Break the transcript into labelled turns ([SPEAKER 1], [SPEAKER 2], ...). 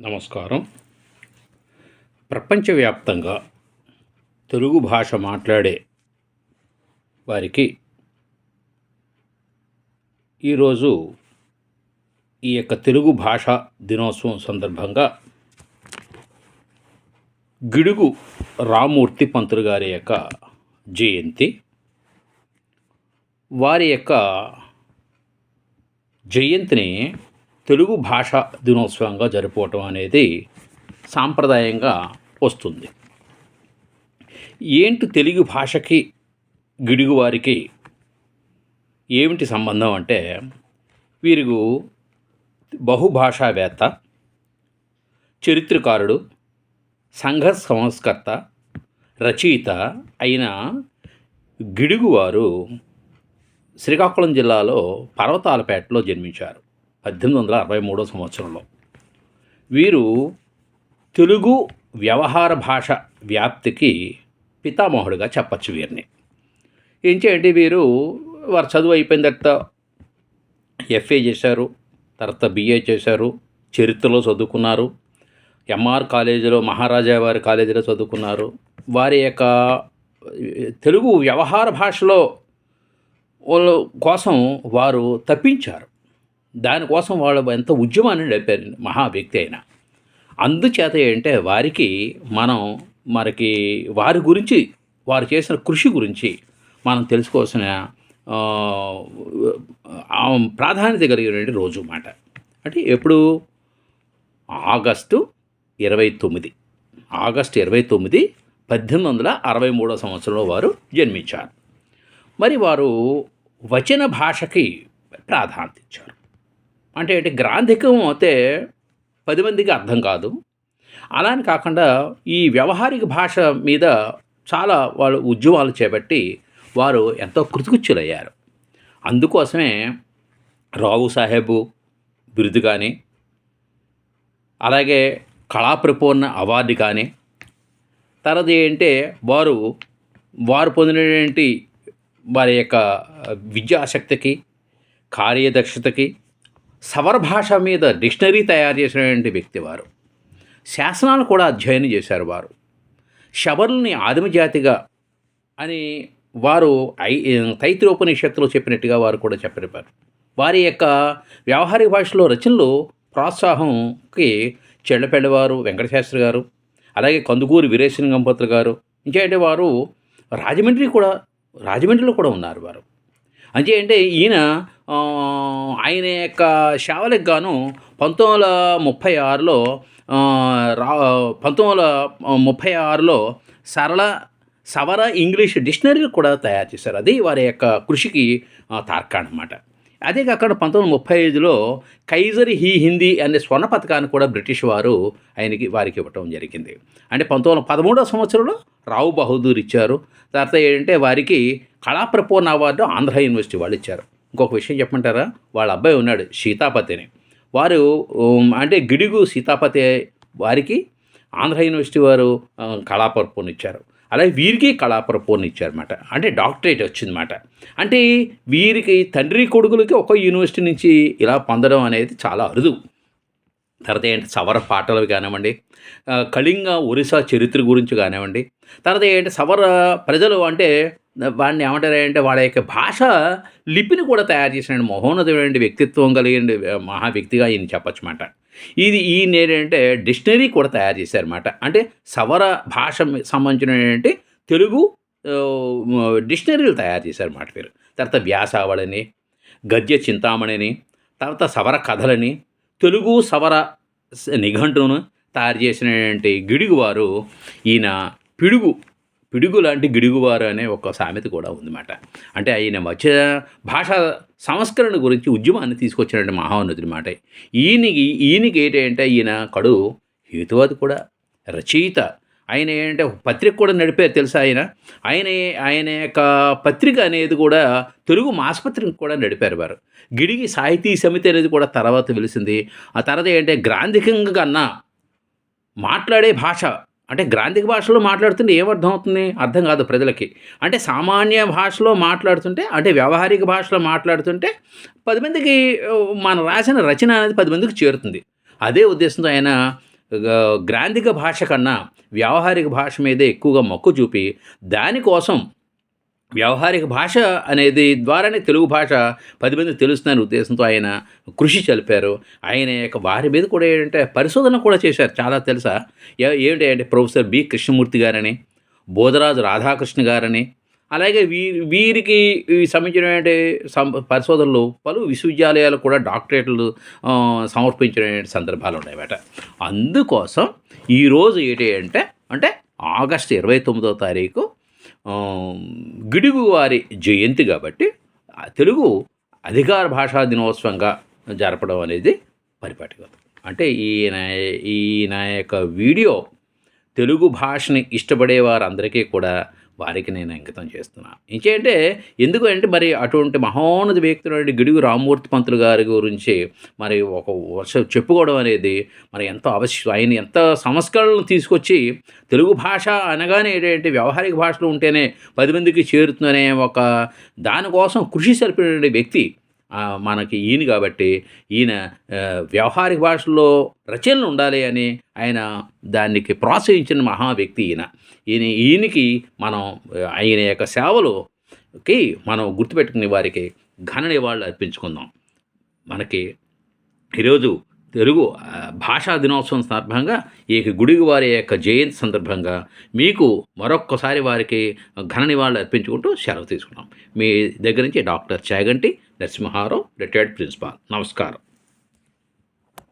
[SPEAKER 1] నమస్కారం. ప్రపంచవ్యాప్తంగా తెలుగు భాష మాట్లాడే వారికి ఈరోజు ఈ యొక్క తెలుగు భాష దినోత్సవం సందర్భంగా గిడుగు రామూర్తి పంతులు గారి యొక్క జయంతి వారి యొక్క జయంతిని తెలుగు భాష దినోత్సవంగా జరుపుకోవటం అనేది సాంప్రదాయంగా వస్తుంది. ఏంటి తెలుగు భాషకి గిడుగువారికి ఏమిటి సంబంధం అంటే వీరు బహుభాషావేత్త చరిత్రకారుడు సంఘ సంస్కర్త రచయిత అయిన గిడుగువారు శ్రీకాకుళం జిల్లాలో పర్వతాలపేటలో జన్మించారు. పద్దెనిమిది వందల అరవై మూడో సంవత్సరంలో. వీరు తెలుగు వ్యవహార భాష వ్యాప్తికి పితామహుడుగా చెప్పచ్చు వీరిని. ఏం చేయండి వీరు వారు చదువు అయిపోయిన తర్వాత ఎఫ్ఏ చేశారు తర్వాత బిఏ చేశారు చరిత్రలో చదువుకున్నారు ఎంఆర్ కాలేజీలో మహారాజా వారి కాలేజీలో చదువుకున్నారు. వారి యొక్క తెలుగు వ్యవహార భాషలో కోసం వారు తప్పించారు. దానికోసం వాళ్ళు ఎంత ఉద్యమాన్ని నడిపారు. మహా వ్యక్తి అయిన. అందుచేత ఏంటంటే వారికి మనం మనకి వారి గురించి వారు చేసిన కృషి గురించి మనం తెలుసుకోవాల్సిన ప్రాధాన్యత కలిగినటువంటి రోజు మాట. అంటే ఎప్పుడు? ఆగస్టు ఇరవై తొమ్మిది. ఆగస్టు ఇరవై తొమ్మిది పద్దెనిమిది వందల అరవై మూడో సంవత్సరంలో వారు జన్మించారు. మరి వారు వచన భాషకి ప్రాధాన్యత ఇచ్చారు. అంటే ఏంటి? గ్రాంధికం అయితే పది మందికి అర్థం కాదు. అలా అని కాకుండా ఈ వ్యవహారిక భాష మీద చాలా వాళ్ళు ఉద్యమాలు చేపట్టి వారు ఎంతో కృతికుచ్చులయ్యారు అందుకోసమే రావు సాహెబు బిరుదు కానీ అలాగే కళాప్రపూర్ణ అవార్డు కానీ తర్వాత ఏంటంటే వారు వారు పొందినటువంటి వారి యొక్క విద్యాశక్తికి కార్యదక్షతకి సవర భాష మీద డిక్షనరీ తయారు చేసినటువంటి వ్యక్తి వారు శాసనాలు కూడా అధ్యయనం చేశారు వారు. శబరుల్ని ఆదిమజాతిగా అని వారు ఐ తైత్రోపనిషత్తులో చెప్పినట్టుగా వారు కూడా చెప్పారు వారి యొక్క వ్యవహారిక భాషలో రచనలు ప్రోత్సాహంకి చెళ్ళపెళ్ళవారు వెంకటశాస్త్రి గారు అలాగే కందుకూరి వీరేశ్వర గంపతులు గారు ఇంకేంటే వారు రాజమండ్రి కూడా రాజమండ్రిలో కూడా ఉన్నారు వారు. అంటే అంటే ఈయన ఆయన యొక్క సేవలకు గాను పంతొమ్మిది వందల ముప్పై ఆరులో రా పంతొమ్మిది వందల ముప్పై ఆరులో సరళ సవర ఇంగ్లీష్ డిక్షనరీ కూడా తయారు చేశారు. అది వారి యొక్క కృషికి ఆ, అన్నమాట. అదే కాకుండా పంతొమ్మిది వందల ముప్పై ఐదులో కైజర్ హీ హిందీ అనే స్వర్ణ పథకాన్ని కూడా బ్రిటిష్ వారు ఆయనకి వారికి ఇవ్వటం జరిగింది. అంటే పంతొమ్మిది వందల పదమూడవ సంవత్సరంలో రావు బహదూర్ ఇచ్చారు. తర్వాత ఏంటంటే వారికి కళాప్రపూర్ణ అవార్డు ఆంధ్ర యూనివర్సిటీ వాళ్ళు ఇచ్చారు. ఇంకొక విషయం చెప్పమంటారా? వాళ్ళ అబ్బాయి ఉన్నాడు సీతాపతిని. వారు అంటే గిడుగు సీతాపతి వారికి ఆంధ్ర యూనివర్సిటీ వారు ఆ, ఇచ్చారు. అలాగే వీరికి కళాప్రపూర్ణ ఇచ్చారన్నమాట. అంటే డాక్టరేట్ వచ్చిందన్నమాట. అంటే వీరికి తండ్రి కొడుకులకి ఒక యూనివర్సిటీ నుంచి ఇలా పొందడం అనేది చాలా అరుదు. తర్వాత ఏంటి? సవర పాటలు కానివ్వండి కళింగ ఒరిస్సా చరిత్ర గురించి కానివ్వండి తర్వాత ఏంటి? సవర ప్రజలు అంటే వాడిని ఏమంటారు అంటే వాళ్ళ యొక్క భాష లిపిని కూడా తయారు చేసిన మహోన్నతమైన వ్యక్తిత్వం కలిగిన మహా వ్యక్తిగా ఈయన చెప్పచ్చు ఇది ఈయన ఏంటంటే డిక్షనరీ కూడా తయారు చేశారన్నమాట. అంటే సవర భాష సంబంధించిన ఏంటంటే తెలుగు డిక్షనరీలు తయారు చేశారన్నమాట వీరు. తర్వాత వ్యాసావళిని గద్య చింతామణిని తర్వాత సవర కథలని తెలుగు సవర నిఘంటును తయారు చేసినటువంటి గిడుగువారు ఈయన పిడుగు పిడుగు లాంటి గిడుగువారు అనే ఒక సామెత కూడా ఉందన్నమాట. అంటే ఆయన మధ్య భాష సంస్కరణ గురించి ఉద్యమాన్ని తీసుకొచ్చినటువంటి మహోన్నతుడి మాట. ఈయనకి ఈయనకి ఏంటంటే ఈయన కడు హేతువాది కూడా రచయిత. ఆయన ఏంటంటే పత్రిక కూడా నడిపారు తెలుసా ఆయన? ఆయన ఆయన యొక్క పత్రిక అనేది కూడా తెలుగు మాసపత్రిక కూడా నడిపారు వారు. గిడిగి సాహితీ సమితి అనేది కూడా తర్వాత వెలిసింది. ఆ తర్వాత ఏంటంటే గ్రాంధికంగా కన్నా మాట్లాడే భాష అంటే గ్రాంధిక భాషలో మాట్లాడుతుంటే ఏమర్థం అవుతుంది? అర్థం కాదు ప్రజలకి. అంటే సామాన్య భాషలో మాట్లాడుతుంటే అంటే వ్యవహారిక భాషలో మాట్లాడుతుంటే పది మందికి మనం రాసిన రచన అనేది పది మందికి చేరుతుంది. అదే ఉద్దేశంతో ఆయన గ్రాంధిక భాష కన్నా వ్యావహారిక భాష మీదే ఎక్కువగా మొక్కు చూపి దానికోసం వ్యవహారిక భాష అనేది ద్వారానే తెలుగు భాష పది మంది తెలుస్తున్న ఉద్దేశంతో ఆయన కృషి చలిపారు. ఆయన యొక్క వారి మీద కూడా ఏంటంటే పరిశోధన కూడా చేశారు. చాలా తెలుసా? ఏంటి అంటే ప్రొఫెసర్ బి. కృష్ణమూర్తి గారని బోధరాజు రాధాకృష్ణ గారని అలాగే వీ వీరికి సంబంధించినటువంటి సం పరిశోధనలు పలు విశ్వవిద్యాలయాలు కూడా డాక్టరేట్లు సమర్పించినటువంటి సందర్భాలు ఉన్నాయన్నమాట. అందుకోసం ఈరోజు ఏంటి అంటే అంటే ఆగస్టు ఇరవై తొమ్మిదో తారీఖు గిడుగు వారి జయంతి కాబట్టి తెలుగు అధికార భాషా దినోత్సవంగా జరపడం అనేది పరిపాటిగా అంటే ఈయన ఈయన యొక్క వీడియో తెలుగు భాషని ఇష్టపడే వారందరికీ కూడా వారికి నేను అంకితం చేస్తున్నాను ఇంకేంటే ఎందుకు అంటే మరి అటువంటి మహోన్నత వ్యక్తులు గిడుగు రామ్మూర్తి పంతులు గారి గురించి మరి ఒక వర్ష చెప్పుకోవడం అనేది మరి ఎంతో అవశ్యం ఆయన ఎంత సంస్కరణలు తీసుకొచ్చి తెలుగు భాష అనగానే ఏంటంటే వ్యవహారిక భాషలో ఉంటేనే పది మందికి చేరుతుందనే ఒక దానికోసం కృషి సరిపడే వ్యక్తి మనకి ఈయన కాబట్టి ఈయన వ్యవహారిక భాషలో రచనలు ఉండాలి అని ఆయన దానికి ప్రోత్సహించిన మహా వ్యక్తి ఈయన. ఈయన ఈయనకి మనం ఆయన యొక్క సేవలుకి మనం గుర్తుపెట్టుకునే వారికి ఘన నివాళులు అర్పించుకుందాం. మనకి ఈరోజు తెలుగు భాషా దినోత్సవం సందర్భంగా ఈ గుడికి వారి యొక్క జయంతి సందర్భంగా మీకు మరొక్కసారి వారికి ఘన నివాళులు అర్పించుకుంటూ సెలవు తీసుకున్నాం. మీ దగ్గర నుంచి doctor Chaganti Narasimha Rao retired principal. నమస్కారం.